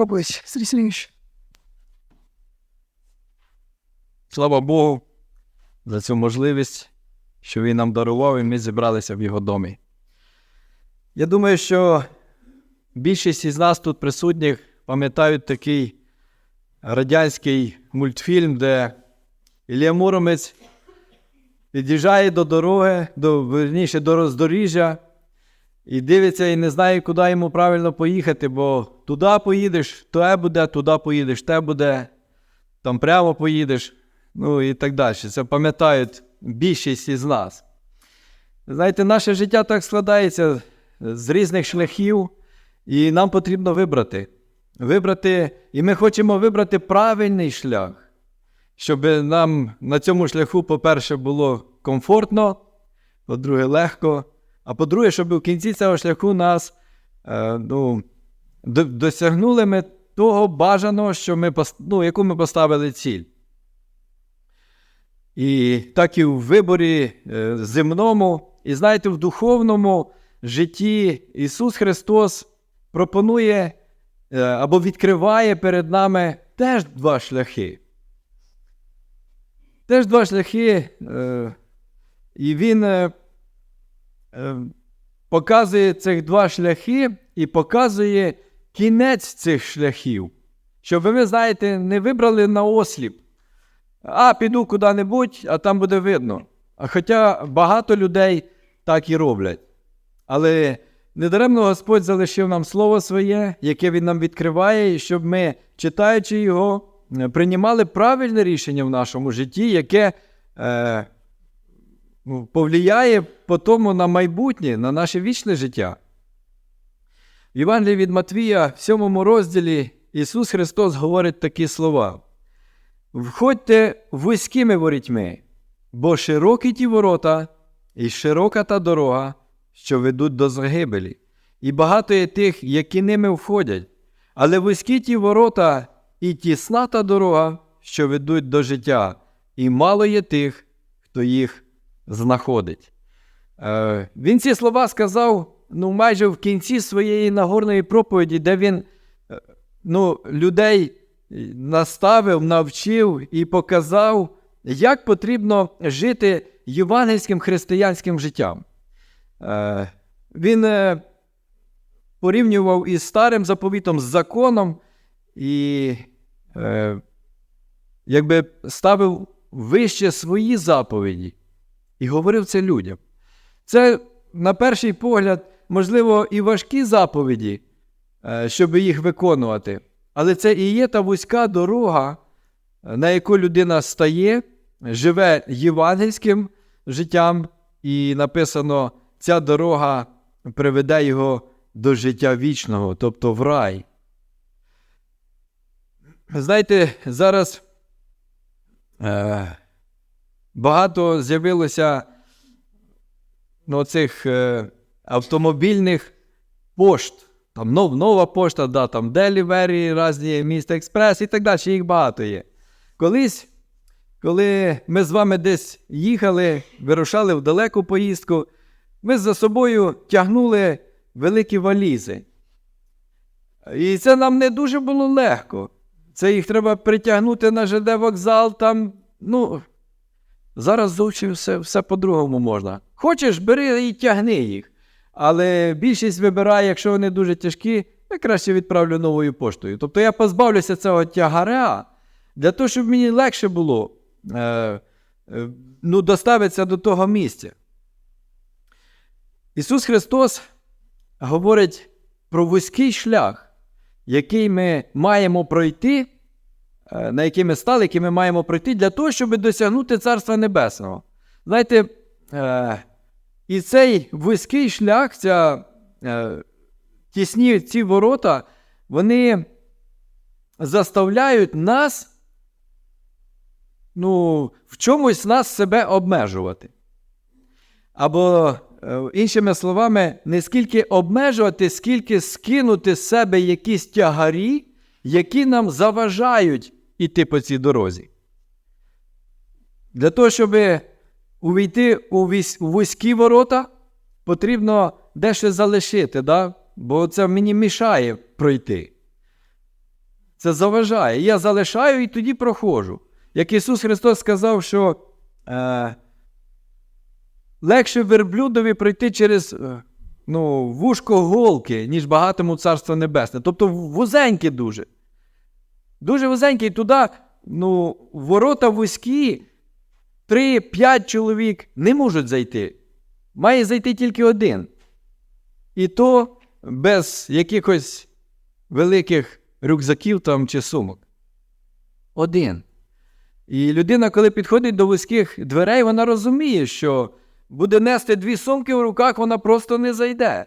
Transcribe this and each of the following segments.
проповідь, Сергій Сергійович. Слава Богу за цю можливість, що Він нам дарував, і ми зібралися в його домі. Я думаю, що більшість із нас тут присутніх пам'ятають такий радянський мультфільм, де Ілля Муромець під'їжджає до дороги, до, верніше, до роздоріжжя, і дивиться і не знає, куди йому правильно поїхати, бо туди поїдеш, те буде, туди поїдеш, те буде, там прямо поїдеш, ну і так далі. Це пам'ятають більшість із нас. Знаєте, наше життя так складається з різних шляхів, і нам потрібно вибрати. Вибрати, і ми хочемо вибрати правильний шлях, щоб нам на цьому шляху, по-перше, було комфортно, по-друге, легко. А по-друге, щоб у кінці цього шляху нас е, ну, до- досягнули ми того бажаного, що ми, ну, яку ми поставили ціль. І так і в виборі е, земному, і знаєте, в духовному житті Ісус Христос пропонує е, або відкриває перед нами теж два шляхи. Теж два шляхи, е, і Він е, показує цих два шляхи і показує кінець цих шляхів. Щоб ви, знаєте, не вибрали на осліп. А, піду куди-небудь, а там буде видно. Хоча багато людей так і роблять. Але недаремно Господь залишив нам слово своє, яке Він нам відкриває, і щоб ми, читаючи його, е, приймали правильне рішення в нашому житті, яке е, ну, повлияє по на майбутнє, на наше вічне життя. В Євангелії від Матвія, в сьомому розділі, Ісус Христос говорить такі слова. Входьте вузькими ворітьми, бо широкі ті ворота, і широка та дорога, що ведуть до загибелі, і багато є тих, які ними входять, але вузькі ті ворота і тісна та дорога, що ведуть до життя, і мало є тих, хто їх знаходить. Е, він ці слова сказав ну, майже в кінці своєї нагорної проповіді, де він е, ну, людей наставив, навчив і показав, як потрібно жити євангельським християнським життям. Е, Він порівнював із старим заповітом, з законом, і якби ставив вище свої заповіді і говорив це людям. Це, на перший погляд, можливо, і важкі заповіді, е, щоб їх виконувати. Але це і є та вузька дорога, на яку людина стає, живе євангельським життям, і написано, ця дорога приведе його до життя вічного, тобто в рай. Знаєте, зараз е, багато з'явилося ну, цих е, автомобільних пошт. Там нов, нова пошта, да, там Delivery, різні міста Експрес і так далі, їх багато є. Колись, коли ми з вами десь їхали, вирушали в далеку поїздку, ми за собою тягнули великі валізи. І це нам не дуже було легко. Це їх треба притягнути на ЖД вокзал, там, ну, зараз зовсім все, все по-другому можна. Хочеш, бери і тягни їх. Але більшість вибирає, якщо вони дуже тяжкі, я краще відправлю новою поштою. Тобто я позбавлюся цього тягаря для того, щоб мені легше було е, е, ну, доставитися до того місця. Ісус Христос говорить про вузький шлях, який ми маємо пройти, на який ми стали, який ми маємо пройти для того, щоб досягнути Царства Небесного. Знаєте, е, і цей вузький шлях, ця, е, тісні ці ворота, вони заставляють нас ну, в чомусь нас себе обмежувати. Або, е, іншими словами, не скільки обмежувати, скільки скинути з себе якісь тягарі, які нам заважають іти по цій дорозі. Для того, щоб увійти у вузькі ворота, потрібно дещо залишити, да? бо це мені мішає пройти. Це заважає. Я залишаю і тоді проходжу. Як Ісус Христос сказав, що е, легше верблюдові пройти через е, ну, вушко голки, ніж багатому Царство Небесне. Тобто вузеньке дуже. Дуже вузеньке, і туди ну, ворота вузькі, 3-5 чоловік не можуть зайти. Має зайти тільки один. І то без якихось великих рюкзаків там чи сумок. Один. І людина, коли підходить до вузьких дверей, вона розуміє, що буде нести дві сумки в руках, вона просто не зайде.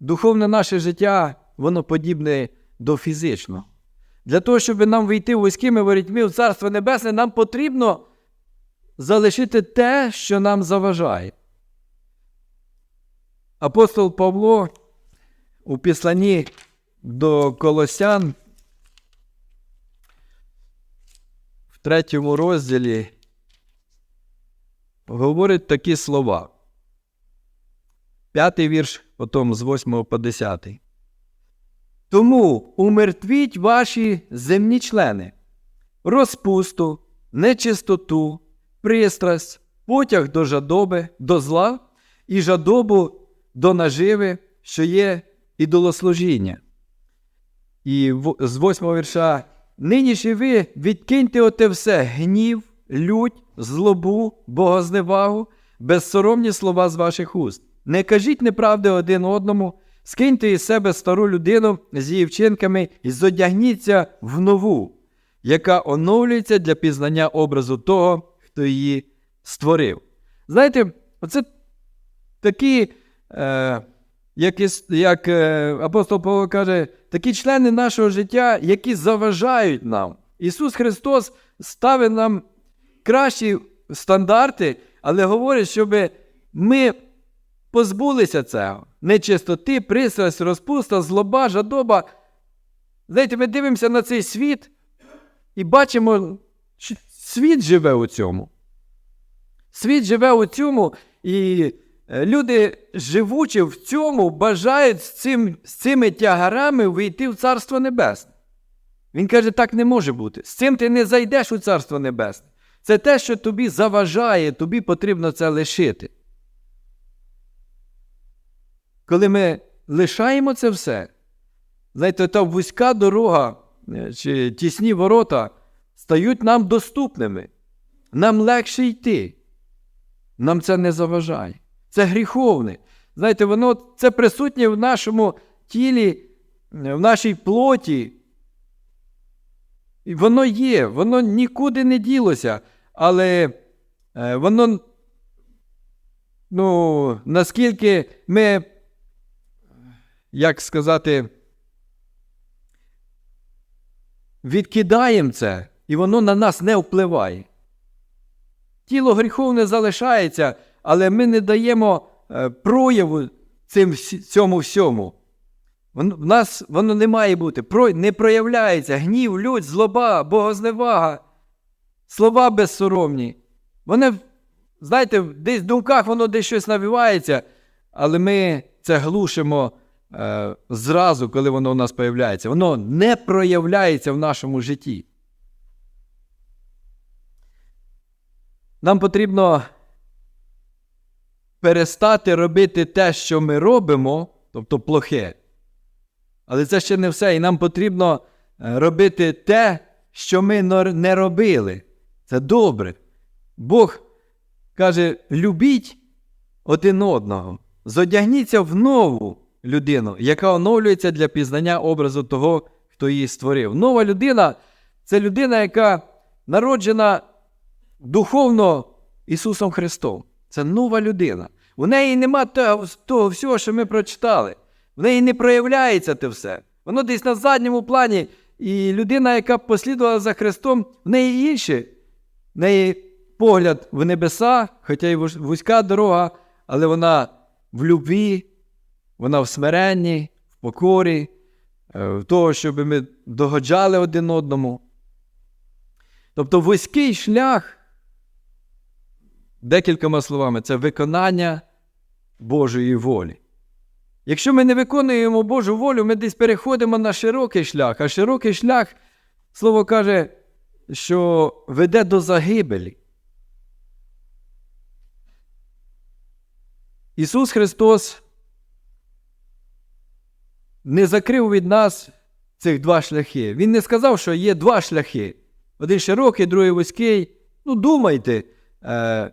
Духовне наше життя, воно подібне до фізичного. Для того, щоб нам вийти вузькими ворітьми в Царство Небесне, нам потрібно залишити те, що нам заважає. Апостол Павло у післанні до Колосян в третьому розділі говорить такі слова. П'ятий вірш, потім з 8 по 10. Тому умертвіть ваші земні члени, розпусту, нечистоту, пристрасть, потяг до жадоби, до зла і жадобу до наживи, що є ідолослужіння. І з восьмого вірша нині ж і ви відкиньте оте все гнів, лють, злобу, богозневагу, безсоромні слова з ваших уст. Не кажіть неправди один одному, скиньте із себе стару людину з її вчинками і зодягніться в нову, яка оновлюється для пізнання образу того, хто її створив. Знаєте, оце такі, е, як, як е, апостол Павло каже, такі члени нашого життя, які заважають нам. Ісус Христос ставить нам кращі стандарти, але говорить, щоб ми позбулися цього. Нечистоти, пристрасть, розпуста, злоба, жадоба. Знаєте, ми дивимося на цей світ і бачимо, що світ живе у цьому. Світ живе у цьому, і люди, живучи в цьому, бажають з, цим, з цими тягарами вийти в Царство Небесне. Він каже, так не може бути. З цим ти не зайдеш у Царство Небесне. Це те, що тобі заважає, тобі потрібно це лишити. Коли ми лишаємо це все, знаєте, та вузька дорога чи тісні ворота стають нам доступними. Нам легше йти. Нам це не заважає. Це гріховне. Знаєте, воно це присутнє в нашому тілі, в нашій плоті. І воно є, воно нікуди не ділося, але е, воно, ну, наскільки ми, як сказати, відкидаємо це, і воно на нас не впливає. Тіло гріховне залишається, але ми не даємо е, прояву цим, цьому всьому. В нас воно не має бути, не проявляється гнів, лють, злоба, богозневага, слова безсоромні. Вони, знаєте, десь в думках воно десь щось навівається, але ми це глушимо зразу, коли воно у нас появляється. Воно не проявляється в нашому житті. Нам потрібно перестати робити те, що ми робимо, тобто плохе. Але це ще не все. І нам потрібно е, робити те, що ми не робили. Це добре. Бог каже: любіть один одного, зодягніться в нову людину, яка оновлюється для пізнання образу того, хто її створив. Нова людина це людина, яка народжена духовно Ісусом Христом. Це нова людина. У неї нема того, того всього, що ми прочитали. В неї не проявляється те все. Воно десь на задньому плані. І людина, яка послідувала за Христом, в неї інше. В неї погляд в небеса, хоча й вузька дорога, але вона в любві, вона в смиренні, в покорі, е, в того, щоб ми догоджали один одному. Тобто вузький шлях, декількома словами, це виконання Божої волі. Якщо ми не виконуємо Божу волю, ми десь переходимо на широкий шлях, а широкий шлях, слово каже, що веде до загибелі. Ісус Христос не закрив від нас цих два шляхи. Він не сказав, що є два шляхи. Один широкий, другий вузький. Ну, думайте, е,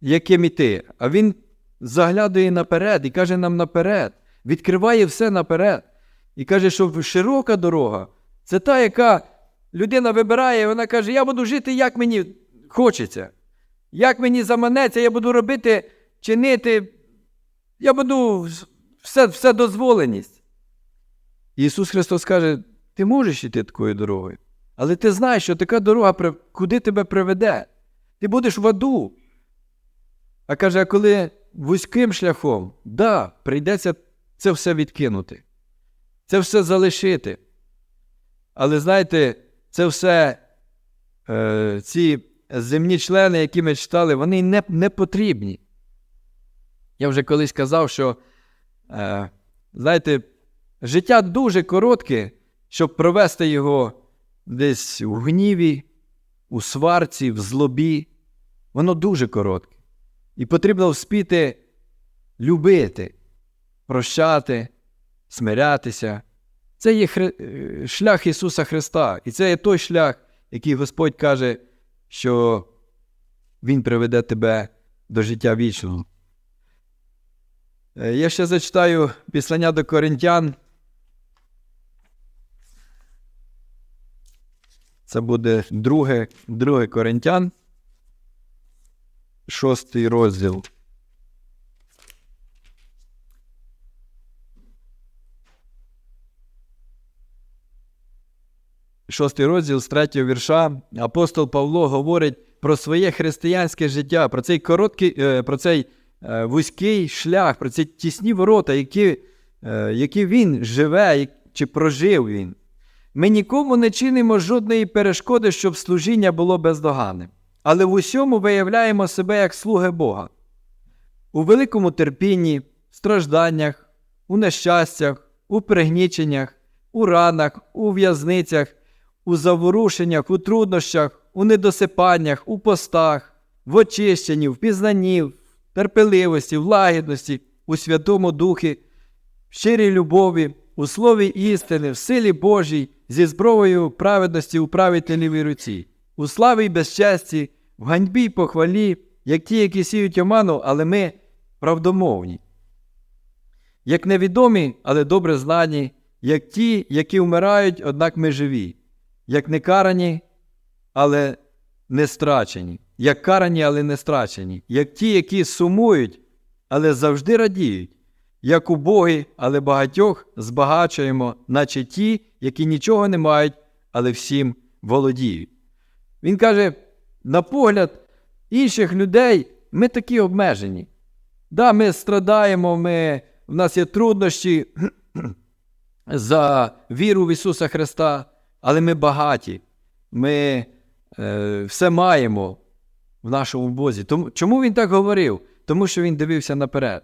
яким іти. А він заглядує наперед і каже нам наперед, відкриває все наперед. І каже, що широка дорога це та, яка людина вибирає, вона каже: Я буду жити, як мені хочеться. Як мені заманеться, я буду робити, чинити, я буду все, все дозволеність. Ісус Христос каже: ти можеш йти такою дорогою, але ти знаєш, що така дорога куди тебе приведе. Ти будеш в аду. А каже, а коли вузьким шляхом, да, прийдеться це все відкинути, це все залишити. Але знаєте, це все, е, ці земні члени, які ми читали, вони не, не потрібні. Я вже колись казав, що, е, знаєте, життя дуже коротке, щоб провести його десь у гніві, у сварці, в злобі. Воно дуже коротке. І потрібно вспіти любити, прощати, смирятися. Це є хри... е, шлях Ісуса Христа. І це є той шлях, який Господь каже, що Він приведе тебе до життя вічного. Е, Я ще зачитаю післання до Коринтян. Це буде друге, друге Коринтян, шостий розділ. Шостий розділ з третього вірша апостол Павло говорить про своє християнське життя, про цей короткий, е, про цей е, вузький шлях, про ці тісні ворота, які, е, які він живе чи прожив він. Ми нікому не чинимо жодної перешкоди, щоб служіння було бездоганним, але в усьому виявляємо себе як слуги Бога. У великому терпінні, стражданнях, у нещастях, у пригніченнях, у ранах, у в'язницях, у заворушеннях, у труднощах, у недосипаннях, у постах, в очищенні, в пізнанні, в терпеливості, в лагідності, у Святому Духі, в щирій любові, у слові істини, в силі Божій, зі зброєю праведності у правій та лівій руці, у славі й безчесті, в ганьбі й похвалі, як ті, які сіють оману, але ми правдомовні. Як невідомі, але добре знані, як ті, які вмирають, однак ми живі, як не карані, але не страчені, як карані, але не страчені, як ті, які сумують, але завжди радіють, як убогі, але багатьох збагачуємо, наче ті, які нічого не мають, але всім володіють. Він каже: на погляд інших людей ми такі обмежені. Да, ми страдаємо, ми, в нас є труднощі за віру в Ісуса Христа, але ми багаті, ми е, все маємо в нашому Бозі. Тому, чому він так говорив? Тому що він дивився наперед.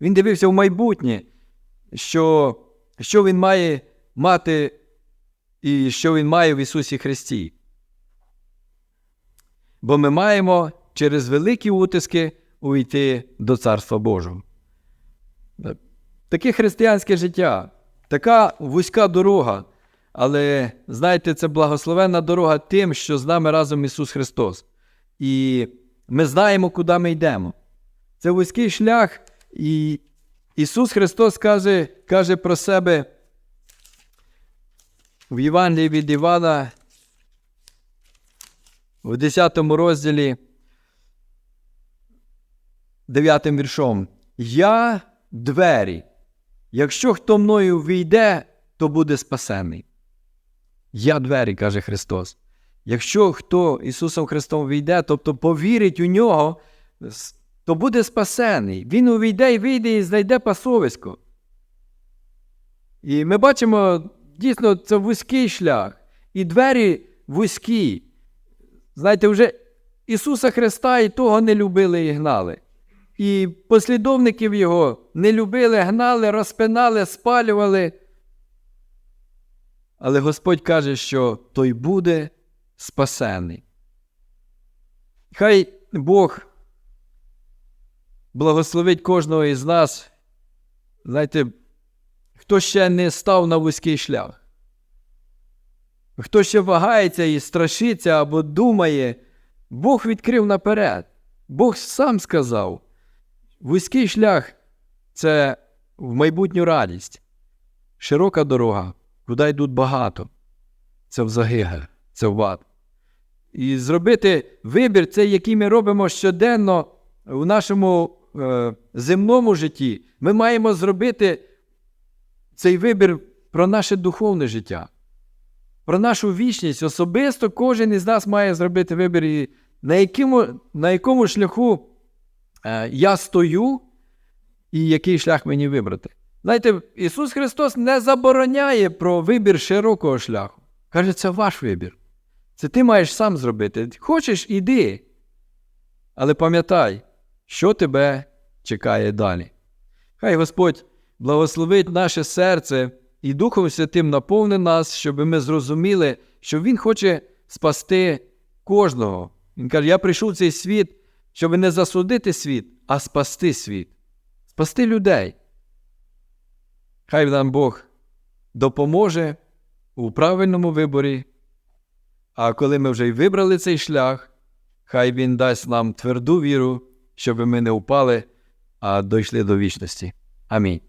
Він дивився в майбутнє, що, що він має мати і що він має в Ісусі Христі. Бо ми маємо через великі утиски увійти до Царства Божого. Таке християнське життя, така вузька дорога. Але знаєте, це благословенна дорога тим, що з нами разом Ісус Христос. І ми знаємо, куди ми йдемо. Це вузький шлях, і Ісус Христос каже, каже про себе в Євангелії від Івана, в 10 розділі, 9 віршом. Я двері. Якщо хто мною війде, то буде спасений. Я двері, каже Христос. Якщо хто Ісусом Христом війде, тобто повірить у нього, то буде спасений. Він увійде і вийде і знайде пасовисько. І ми бачимо, дійсно, це вузький шлях, і двері вузькі. Знаєте, вже Ісуса Христа і того не любили і гнали. і послідовників його не любили, гнали, розпинали, спалювали. Але Господь каже, що той буде спасений. Хай Бог благословить кожного із нас. Знаєте, хто ще не став на вузький шлях, хто ще вагається і страшиться або думає, Бог відкрив наперед. Бог сам сказав: вузький шлях це в майбутню радість, широка дорога, куди йдуть багато. Це в загигаль, це в ад. І зробити вибір, це який ми робимо щоденно в нашому земному житті, ми маємо зробити цей вибір про наше духовне життя, про нашу вічність. Особисто кожен із нас має зробити вибір, і на якому, на якому шляху е, я стою, і який шлях мені вибрати. Знаєте, Ісус Христос не забороняє про вибір широкого шляху. Каже, це ваш вибір. Це ти маєш сам зробити. Хочеш, іди. Але пам'ятай, що тебе чекає далі. Хай Господь благословить наше серце і Духом Святим наповни нас, щоб ми зрозуміли, що Він хоче спасти кожного. Він каже: Я прийшов в цей світ, щоб не засудити світ, а спасти світ, спасти людей. Хай нам Бог допоможе у правильному виборі. А коли ми вже й вибрали цей шлях, хай Він дасть нам тверду віру, щоб ми не впали, а дійшли до вічності. Амінь.